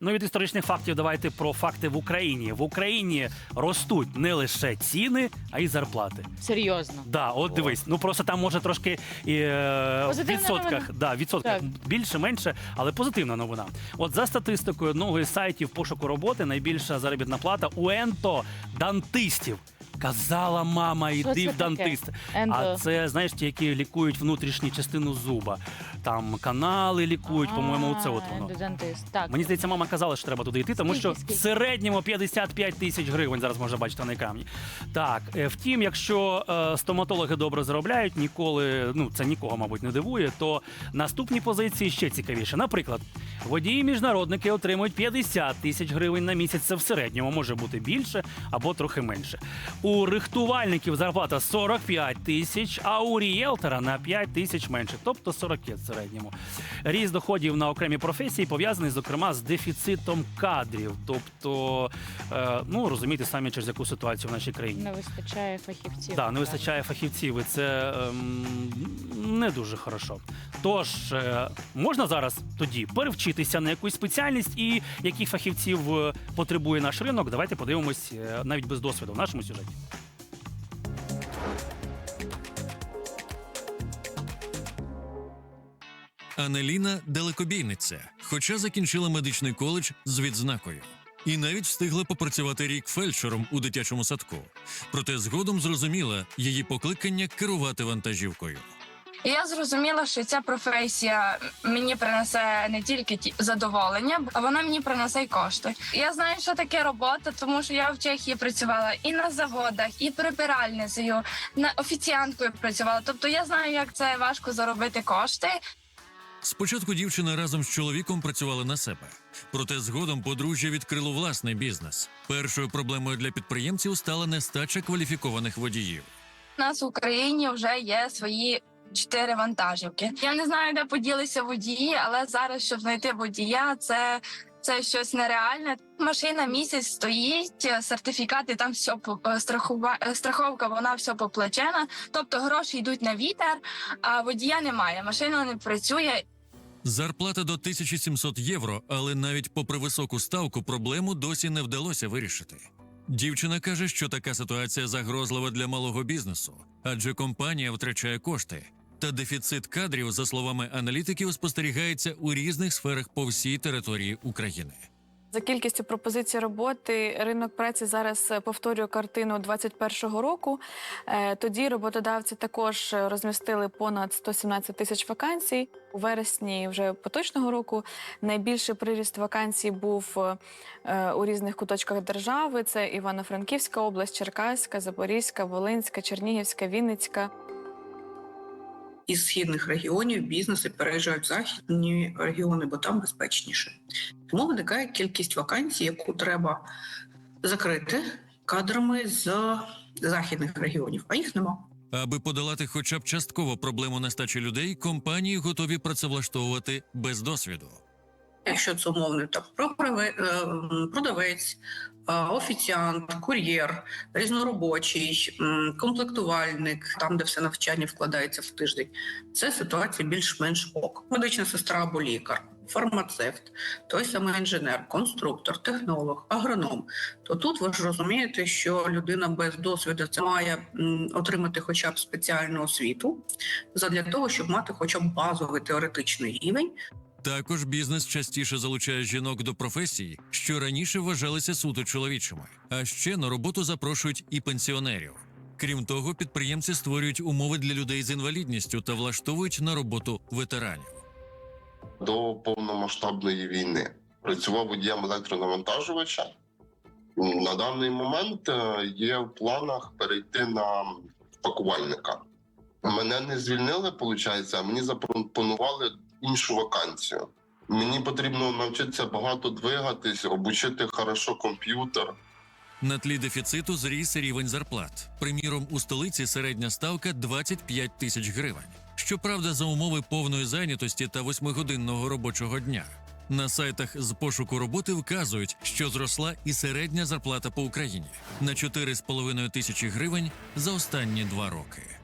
Ну від історичних фактів давайте про факти в Україні. В Україні ростуть не лише ціни, а й зарплати. Серйозно. Да, от дивись. Ну просто там може трошки е, в Позитивна відсотках, новина. да, в відсотках більше, менше, але позитивна новина. От за статистикою одного із сайтів пошуку роботи, найбільша заробітна плата у енто дантистів. Казала мама, Що іди це в дантист. таке? Енто? А це знаєш ті, які лікують внутрішню частину зуба. Там канали лікують, по-моєму, це от воно. ендодонтист. Так. Мені здається, мама казала, що треба туди йти, тому що скільки? в середньому 55 тисяч гривень зараз можна бачити на екрані. Так, е, втім, якщо е, стоматологи добре заробляють, ніколи ну це нікого, мабуть, не дивує, то наступні позиції ще цікавіше. Наприклад, водії міжнародники отримують 50 тисяч гривень на місяць. Це в середньому може бути більше або трохи менше. У рихтувальників зарплата 45 тисяч, а у ріелтора на 5 тисяч менше, тобто 45 в середньому. Ріст доходів на окремі професії пов'язаний, зокрема, з дефіцитом кадрів. Тобто, е, ну розумієте самі через яку ситуацію в нашій країні. Не вистачає фахівців. Так, не вистачає фахівців, і це ем, не дуже хорошо. Тож е, можна зараз тоді перевчитися на якусь спеціальність і яких фахівців е, потребує наш ринок. Давайте подивимось навіть без досвіду в нашому сюжеті. Анеліна далекобійниця, хоча закінчила медичний коледж з відзнакою. І навіть встигла попрацювати рік фельдшером у дитячому садку. Проте згодом зрозуміла її покликання керувати вантажівкою. Я зрозуміла, що ця професія мені принесе не тільки ті- задоволення, а вона мені принесе й кошти. Я знаю, що таке робота, тому що я в Чехії працювала і на заводах, і прибиральницею, на офіціанткою працювала. Тобто я знаю, як це важко заробити кошти. Спочатку дівчина разом з чоловіком працювала на себе, проте згодом подружжя відкрило власний бізнес. Першою проблемою для підприємців стала нестача кваліфікованих водіїв. У нас в Україні вже є свої. Чотири вантажівки. Я не знаю, де поділися водії, але зараз, щоб знайти водія, це, це щось нереальне. Машина місяць стоїть, сертифікати там все страхова, е, страховка, вона все поплачена. Тобто гроші йдуть на вітер, а водія немає. Машина не працює. Зарплата до 1700 євро, але навіть попри високу ставку проблему досі не вдалося вирішити. Дівчина каже, що така ситуація загрозлива для малого бізнесу, адже компанія втрачає кошти. Та дефіцит кадрів, за словами аналітиків, спостерігається у різних сферах по всій території України. За кількістю пропозицій роботи ринок праці зараз е, повторює картину 2021 року. Е, Тоді роботодавці також розмістили понад 117 тисяч вакансій. У вересні вже поточного року найбільший приріст вакансій був е, у різних куточках держави: це Івано-Франківська область, Черкаська, Запорізька, Волинська, Чернігівська, Вінницька. Із східних регіонів бізнеси переїжджають в західні регіони, бо там безпечніше. Тому виникає кількість вакансій, яку треба закрити кадрами з західних регіонів, а їх нема. Аби подолати хоча б частково проблему нестачі людей, компанії готові працевлаштовувати без досвіду. Якщо це умовний там е, продавець, е, офіціант, кур'єр, різноробочий, комплектувальник, там де все навчання вкладається в тиждень, це ситуація більш-менш ок. Медична сестра або лікар, фармацевт, той самий інженер, конструктор, технолог, агроном. То тут ви ж розумієте, що людина без досвіду це має отримати хоча б спеціальну освіту задля того, щоб мати хоча б базовий теоретичний рівень, Також бізнес частіше залучає жінок до професій, що раніше вважалися суто чоловічими. А ще на роботу запрошують і пенсіонерів. Крім того, підприємці створюють умови для людей з інвалідністю та влаштовують на роботу ветеранів. до повномасштабної війни. Працював водієм електронавантажувача. На даний момент е, є в планах перейти на пакувальника. Мене не звільнили, виходить, а мені запропонували іншу вакансію. Мені потрібно навчитися багато двигатись, обучити хорошо комп'ютер. На тлі дефіциту зріс рівень зарплат. Приміром, у столиці середня ставка 25 тисяч гривень. Щоправда, за умови повної зайнятості та восьмигодинного робочого дня. На сайтах з пошуку роботи вказують, що зросла і середня зарплата по Україні на 4,5 тисячі гривень за останні два роки.